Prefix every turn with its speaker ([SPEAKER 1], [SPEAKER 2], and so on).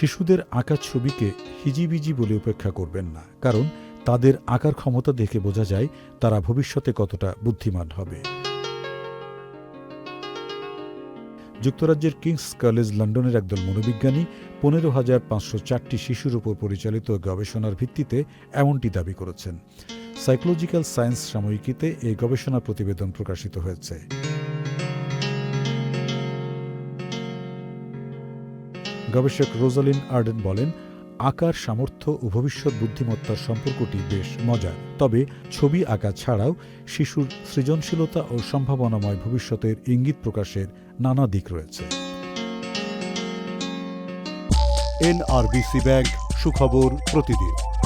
[SPEAKER 1] শিশুদের আঁকা ছবিকে হিজিবিজি বলে উপেক্ষা করবেন না, কারণ তাদের আঁকার ক্ষমতা দেখে বোঝা যায় তারা ভবিষ্যতে কতটা বুদ্ধিমান হবে। যুক্তরাজ্যের কিংস কলেজ লন্ডনের একদল মনোবিজ্ঞানী পনেরো হাজার পাঁচশো চারটি শিশুর উপর পরিচালিত গবেষণার ভিত্তিতে এমনটি দাবি করেছেন। সাইকোলজিক্যাল সায়েন্স সাময়িকীতে এই গবেষণা প্রতিবেদন প্রকাশিত হয়েছে। গবেষক রোজালিন আর্ডেন বলেন, আকার সামর্থ্য ও ভবিষ্যৎ বুদ্ধিমত্তার সম্পর্কটি বেশ মজার। তবে ছবি আঁকা ছাড়াও শিশুর সৃজনশীলতা ও সম্ভাবনাময় ভবিষ্যতের ইঙ্গিত প্রকাশের নানা দিক রয়েছে।
[SPEAKER 2] এনআরবিসি ব্যাংক সুখবর প্রতিদিন।